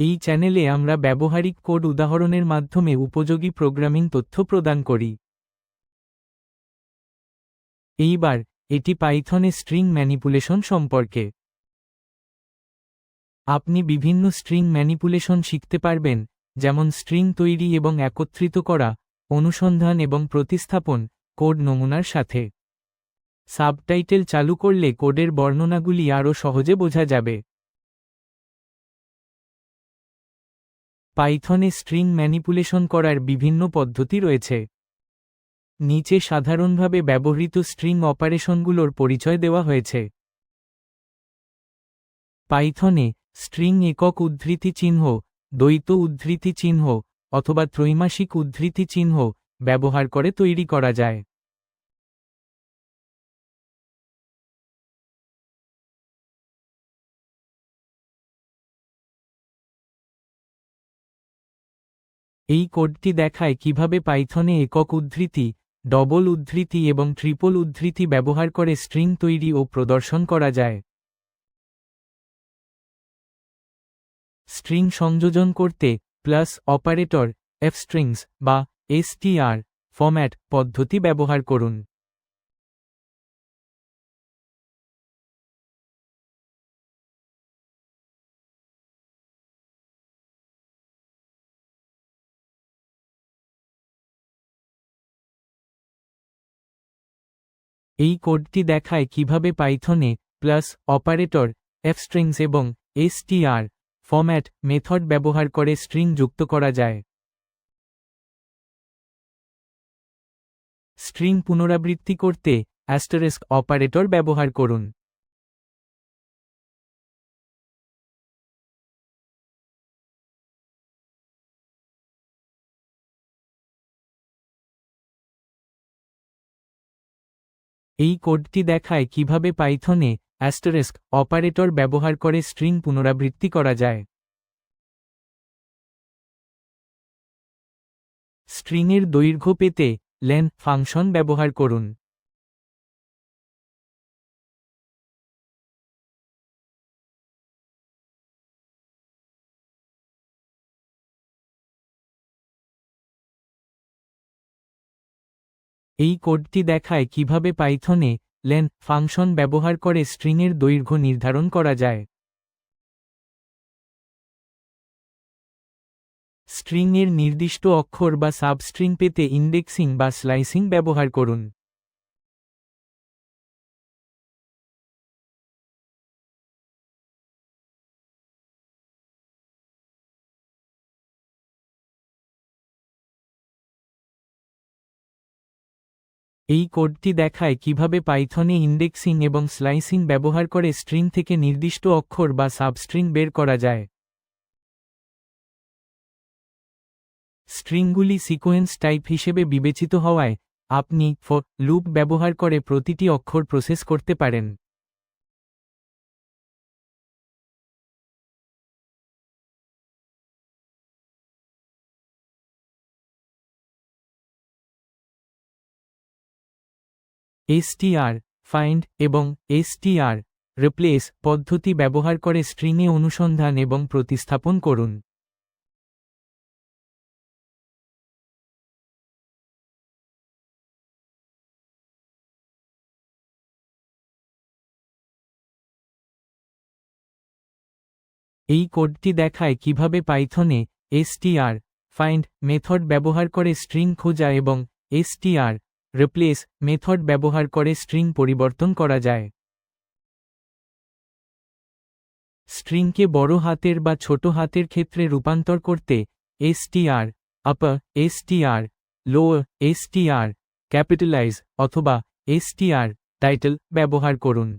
এই চ্যানেলে আমরা ব্যবহারিক কোড উদাহরণের মাধ্যমে উপযোগী প্রোগ্রামিং তথ্য প্রদান করি। এইবার, এটি পাইথনে স্ট্রিং ম্যানিপুলেশন সম্পর্কে। আপনি বিভিন্ন স্ট্রিং ম্যানিপুলেশন শিখতে পারবেন, যেমন স্ট্রিং তৈরি এবং একত্রিত করা, অনুসন্ধান এবং প্রতিস্থাপন, কোড নমুনার সাথে। সাবটাইটেল চালু করলে কোডের বর্ণনাগুলি আরও সহজে বোঝা যাবে। পাইথনে স্ট্রিং ম্যানিপুলেশন করার বিভিন্ন পদ্ধতি রয়েছে। নিচে সাধারণভাবে ব্যবহৃত স্ট্রিং অপারেশনগুলোর পরিচয় দেওয়া হয়েছে। পাইথনে স্ট্রিং একক উদ্ধৃতি চিহ্ন, দ্বৈত উদ্ধৃতি চিহ্ন অথবা ত্রৈমাসিক উদ্ধৃতি চিহ্ন ব্যবহার করে তৈরি করা যায়। এই কোডটি দেখায় কীভাবে পাইথনে একক উদ্ধৃতি, ডবল উদ্ধৃতি এবং ট্রিপল উদ্ধৃতি ব্যবহার করে স্ট্রিং তৈরি ও প্রদর্শন করা যায়। স্ট্রিং সংযোজন করতে প্লাস অপারেটর এফ স্ট্রিংস বা এসটিআর ফরম্যাট পদ্ধতি ব্যবহার করুন। এই কোডটি দেখায় কীভাবে পাইথনে প্লাস, অপারেটর এফ স্ট্রিংস এবং এসটিআর ফর্ম্যাট মেথড ব্যবহার করে স্ট্রিং যুক্ত করা যায়। স্ট্রিং পুনরাবৃত্তি করতে অ্যাস্টারেস্ক অপারেটর ব্যবহার করুন। এই কোডটি দেখায় কীভাবে পাইথনে অ্যাস্টারেস্ক অপারেটর ব্যবহার করে স্ট্রিং পুনরাবৃত্তি করা যায়। স্ট্রিংয়ের দৈর্ঘ্য পেতে লেন ফাংশন ব্যবহার করুন। এই কোডটি দেখায় কীভাবে পাইথনে লেন ফাংশন ব্যবহার করে স্ট্রিংয়ের দৈর্ঘ্য নির্ধারণ করা যায়। স্ট্রিংয়ের নির্দিষ্ট অক্ষর বা সাবস্ট্রিং পেতে ইন্ডেক্সিং বা স্লাইসিং ব্যবহার করুন। এই কোডটি দেখায় কীভাবে পাইথনে ইন্ডেক্সিং এবং স্লাইসিং ব্যবহার করে স্ট্রিং থেকে নির্দিষ্ট অক্ষর বা সাবস্ট্রিং বের করা যায়। স্ট্রিংগুলি সিকোয়েন্স টাইপ হিসেবে বিবেচিত হওয়ায় আপনি ফর লুপ ব্যবহার করে প্রতিটি অক্ষর প্রসেস করতে পারেন। এসটিআর ফাইন্ড এবং এসটিআর রিপ্লেস পদ্ধতি ব্যবহার করে স্ট্রিংয়ে অনুসন্ধান এবং প্রতিস্থাপন করুন। এই কোডটি দেখায় কীভাবে পাইথনে এসটিআর ফাইন্ড মেথড ব্যবহার করে স্ট্রিং খোঁজা এবং এসটিআর রিপ্লেস মেথড ব্যবহার করে স্ট্রিং পরিবর্তন করা যায়। স্ট্রিংকে বড় হাতের বা ছোট হাতের ক্ষেত্রে রূপান্তর করতে STR upper STR lower STR capitalise অথবা এসটিআর টাইটেল ব্যবহার করুন।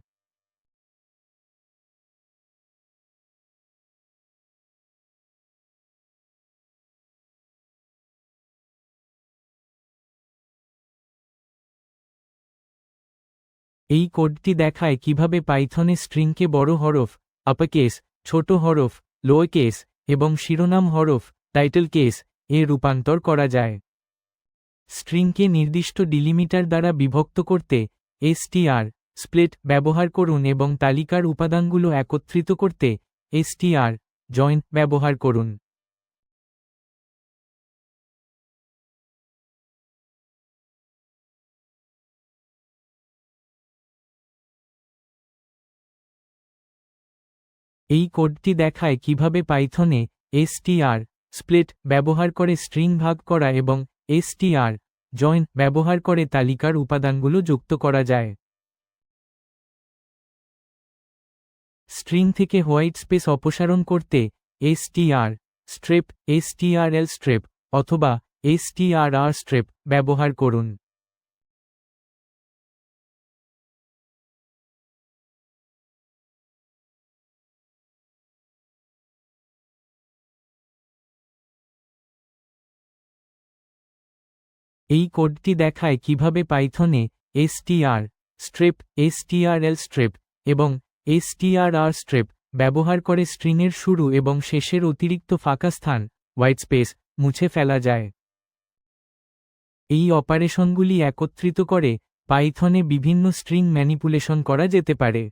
এই কোডটি দেখায় কীভাবে পাইথনে স্ট্রিংকে বড় হরফ আপাকেস ছোট হরফ লোয় কেস এবং শিরোনাম হরফ টাইটেল কেস এ রূপান্তর করা যায়। স্ট্রিংকে নির্দিষ্ট ডিলিমিটার দ্বারা বিভক্ত করতে এসটিআর স্প্লিট ব্যবহার করুন এবং তালিকার উপাদানগুলো একত্রিত করতে এসটিআর জয়েন্ট ব্যবহার করুন। এই কোডটি দেখায় কীভাবে পাইথনে str স্প্লিট ব্যবহার করে স্ট্রিং ভাগ করা এবং str জয়েন ব্যবহার করে তালিকার উপাদানগুলো যুক্ত করা যায়। স্ট্রিং থেকে হোয়াইট স্পেস অপসারণ করতে str স্ট্রেপ strl স্ট্রেপ অথবা strr স্ট্রেপ ব্যবহার করুন। এই কোডটি দেখায় কীভাবে পাইথনে str স্ট্রেপ strl স্ট্রেপ এবং strr স্ট্রেপ ব্যবহার করে স্ট্রিংয়ের শুরু এবং শেষের অতিরিক্ত ফাঁকা স্থান হোয়াইট স্পেস মুছে ফেলা যায়। এই অপারেশনগুলি একত্রিত করে পাইথনে বিভিন্ন স্ট্রিং ম্যানিপুলেশন করা যেতে পারে।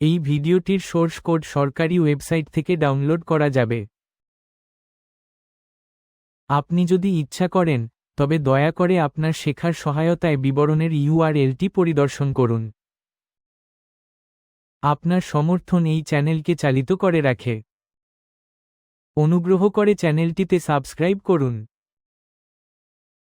এই ভিডিওটির সোর্স কোড সরকারি ওয়েবসাইট থেকে ডাউনলোড করা যাবে। আপনি যদি ইচ্ছা করেন, তবে দয়া করে আপনার শেখার সহায়তায় বিবরণের ইউআরএলটি পরিদর্শন করুন। আপনার সমর্থন এই চ্যানেলকে চালিত করে রাখে। অনুগ্রহ করে চ্যানেলটিতে সাবস্ক্রাইব করুন।